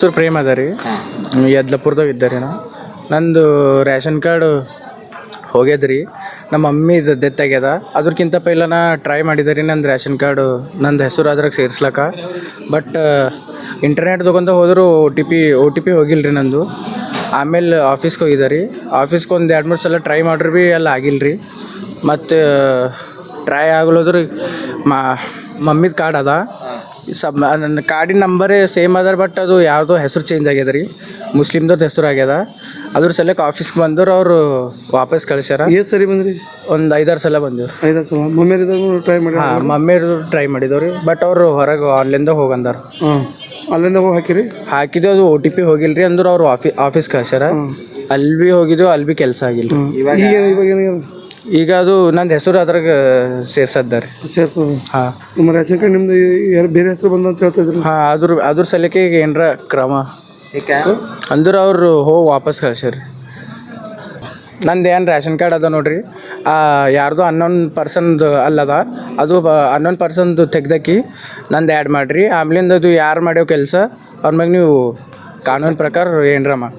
ಹೆಸರು ಪ್ರೇಮ್ ಅದ ರೀ ಯದ್ಲಪುರದಾಗ ಇದ್ದಾರೆ ನಾ. ನಂದು ರೇಷನ್ ಕಾರ್ಡ್ ಹೋಗ್ಯದ್ರಿ. ನಮ್ಮ ನಮ್ಮ ಮಮ್ಮಿದು ಡೆತ್ ಆಗ್ಯದ. ಅದ್ರಕ್ಕಿಂತ ಪೈಲ ನಾ ಟ್ರೈ ಮಾಡಿದೆ ರೀ ನಂದು ರೇಷನ್ ಕಾರ್ಡು. ನಂದು ಹೆಸರು ಅದ್ರಾಗ ಸೇರಿಸ್ಲಕ ಬಟ್ ಇಂಟರ್ನೆಟ್ ತಗೊಂಡ ಹೋದರೂ O T P O T P ಹೋಗಿಲ್ಲ ರೀ ನಂದು. ಆಮೇಲೆ ಆಫೀಸ್ಗೆ ಹೋಗಿದ್ದೆ ರೀ ಆಫೀಸ್ಗೆ ಒಂದು ಎರಡು ಮೂರು ಸಲ ಟ್ರೈ ಮಾಡ್ರಿ ಭೀ ಎಲ್ಲ ಆಗಿಲ್ಲ ರೀ ಮತ್ತು ಟ್ರೈ ಆಗ್ಲೋದ್ರ ಮಾ ಮಮ್ಮಿದ ಕಾರ್ಡ್ ಅದ. ಸಬ್ ನನ್ನ ಕಾರ್ಡಿನ ನಂಬರೇ ಸೇಮ್ ಅದರ ಬಟ್ ಅದು ಯಾರ್ದೋ ಹೆಸರು ಚೇಂಜ್ ಆಗ್ಯದ ರೀ. ಮುಸ್ಲಿಮ್ದವ್ರದ್ದು ಹೆಸರು ಆಗ್ಯದ. ಅದ್ರ ಸಲಕ್ಕೆ ಆಫೀಸ್ಗೆ ಬಂದರು ಅವರು ವಾಪಸ್ ಕಳಿಸ್ಯಾರ. ಎಷ್ಟು ಸರಿ ಬಂದ್ರಿ? ಒಂದು ಐದಾರು ಸಲ ಬಂದಿವ್ರು. ಐದಾರು ಸಲ. ಮಮ್ಮಿ ಟ್ರೈ ಮಾಡಿ ಹಾಂ ಮಮ್ಮಿಯರು ಟ್ರೈ ಮಾಡಿದವ್ರಿ. ಬಟ್ ಅವರು ಹೊರಗೆ ಆನ್ಲೈನ್ದಾಗ ಹೋಗಂದಾರ. ಅಲ್ಲಿಂದ ಹೋಗಿ ಹಾಕಿರಿ? ಹಾಕಿದ್ವಿ ಅದು ಓ ಟಿ ಪಿ ಹೋಗಿಲ್ಲ ರೀ ಅಂದ್ರೆ ಅವ್ರು ಆಫೀ ಆಫೀಸ್ ಕಳ್ಸ್ಯಾರ. ಅಲ್ಲಿ ಭೀ ಹೋಗಿದ್ವು ಅಲ್ಲಿ ಭೀ ಕೆಲಸ ಆಗಿಲ್ಲ ರೀ ಈಗ ಇವಾಗ ಈಗ ಅದು ನಂದು ಹೆಸರು ಅದ್ರಾಗ ಸೇರ್ಸದ್ದ ರೀ ಸೇರ್ಸೋದು. ಹಾಂ. ನಿಮ್ಮ ರೇಷನ್ ಕಾರ್ಡ್ ನಿಮ್ದು ಯಾರು ಬೇರೆ ಹೆಸರು ಬಂದ ಅಂತ ಹೇಳ್ತಿದ್ರು ಹಾಂ ಅದ್ರ ಅದ್ರ ಸಲಕ್ಕೆ ಈಗ ಏನರ ಕ್ರಮ. ಅಂದ್ರೆ ಅವ್ರು ಹೋಗಿ ವಾಪಸ್ ಕಳ್ಸ್ಯಾರ. ನಂದು ಏನು ರೇಷನ್ ಕಾರ್ಡ್ ಅದ ನೋಡ್ರಿ. ಆ ಹನ್ನೊಂದು ಪರ್ಸನ್ದು ಅಲ್ಲದ ಅದು. ಹನ್ನೊಂದು ಪರ್ಸನ್ದು ತೆಗ್ದಕ್ಕಿ ನಂದು ಆ್ಯಡ್ ಮಾಡಿರಿ. ಆಮ್ಲಿಂದ ಅದು ಯಾರು ಮಾಡ್ಯೋ ಕೆಲಸ ಅವ್ರ ಮ್ಯಾಗ ನೀವು ಕಾನೂನು ಪ್ರಕಾರ ಏನರ ಮಾಡಿ